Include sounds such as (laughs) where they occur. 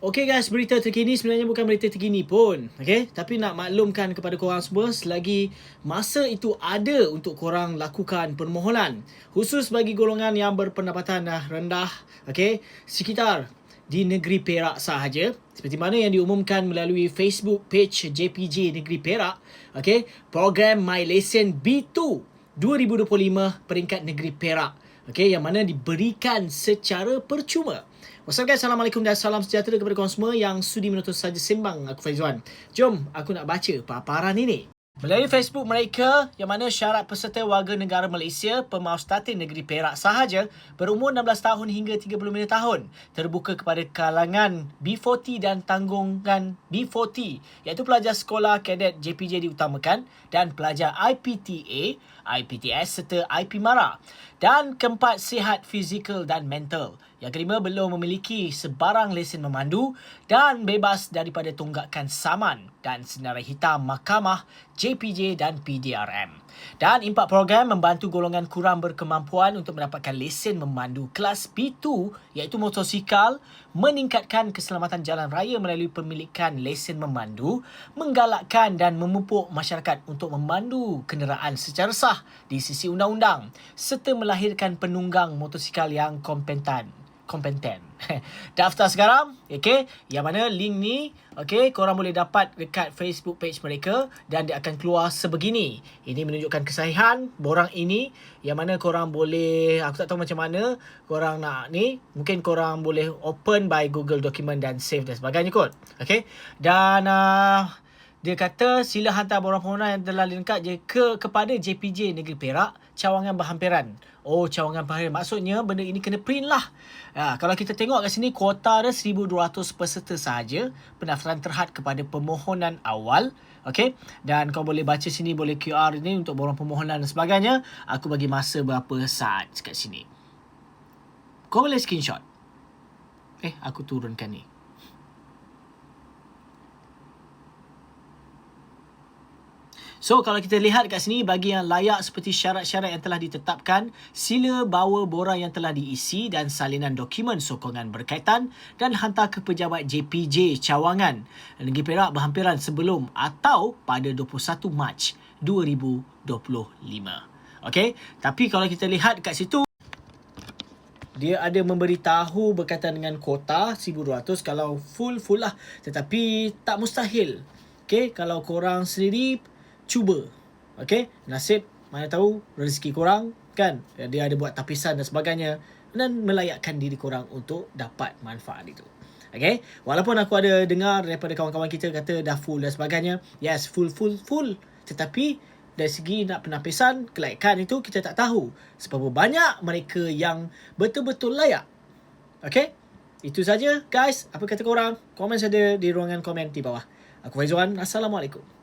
Okay guys, berita terkini sebenarnya bukan berita terkini pun. Okay, tapi nak maklumkan kepada korang semua selagi masa itu ada untuk korang lakukan permohonan. Khusus bagi golongan yang berpendapatan dah rendah. Okay, sekitar di negeri Perak sahaja. Seperti mana yang diumumkan melalui Facebook page JPJ Negeri Perak. Okay, program My Lesson B2 2025 peringkat negeri Perak. Okay, yang mana diberikan secara percuma. What's up guys, Assalamualaikum dan salam sejahtera kepada korang semua yang sudi menonton saja sembang aku Faizwan. Jom aku nak baca paparan ini. Melalui Facebook mereka yang mana syarat peserta warga negara Malaysia Pemaustatin Negeri Perak sahaja berumur 16 tahun hingga 35 tahun terbuka kepada kalangan B40 dan tanggungan B40 iaitu pelajar sekolah kadet JPJ diutamakan dan pelajar IPTA, IPTS serta IP MARA dan keempat sihat fizikal dan mental. Yang kelima belum memiliki sebarang lesen memandu dan bebas daripada tunggakan saman dan senarai hitam mahkamah JPJ dan PDRM. Dan empat program membantu golongan kurang berkemampuan untuk mendapatkan lesen memandu kelas B2 iaitu motosikal, meningkatkan keselamatan jalan raya melalui pemilikan lesen memandu, menggalakkan dan memupuk masyarakat untuk memandu kenderaan secara sah di sisi undang-undang serta melahirkan penunggang motosikal yang kompeten kompeten. (laughs) Daftar sekarang, okay? Yang mana link ni, okay? Korang boleh dapat dekat Facebook page mereka dan dia akan keluar sebegini. Ini menunjukkan kesahihan borang ini yang mana korang boleh, aku tak tahu macam mana korang nak ni. Mungkin korang boleh open by Google Document dan save dan sebagainya kot. Okay? Dan... Uh, dia kata sila hantar borang permohonan yang telah dilengkap je ke kepada JPJ Negeri Perak cawangan berhampiran. Oh cawangan berhampiran maksudnya benda ini kena print lah. Ha, kalau kita tengok kat sini kuota ada 1200 peserta sahaja pendaftaran terhad kepada permohonan awal. Okay. Dan kau boleh baca sini boleh QR ini untuk borang permohonan dan sebagainya. Aku bagi masa berapa saat kat sini. Kau boleh screenshot. Eh aku turunkan ni. So kalau kita lihat kat sini bagi yang layak seperti syarat-syarat yang telah ditetapkan, sila bawa borang yang telah diisi dan salinan dokumen sokongan berkaitan dan hantar ke pejabat JPJ Cawangan Negeri Perak berhampiran sebelum atau pada 21 Mac 2025. Okay, tapi kalau kita lihat kat situ dia ada memberitahu berkaitan dengan kota 1200 kalau full full lah tetapi tak mustahil. Okay, kalau korang sendiri cuba. Okay, nasib mana tahu rezeki korang kan. Dia ada buat tapisan dan sebagainya dan melayakkan diri korang untuk dapat manfaat itu. Okay, walaupun aku ada dengar daripada kawan-kawan kita kata dah full dan sebagainya. Yes, full, full, full. Tetapi dari segi nak penapisan, kelayakan itu kita tak tahu. Sebab banyak mereka yang betul-betul layak. Okay, itu saja guys. Apa kata korang? Komen saja di ruangan komen di bawah. Aku Faizwan. Assalamualaikum.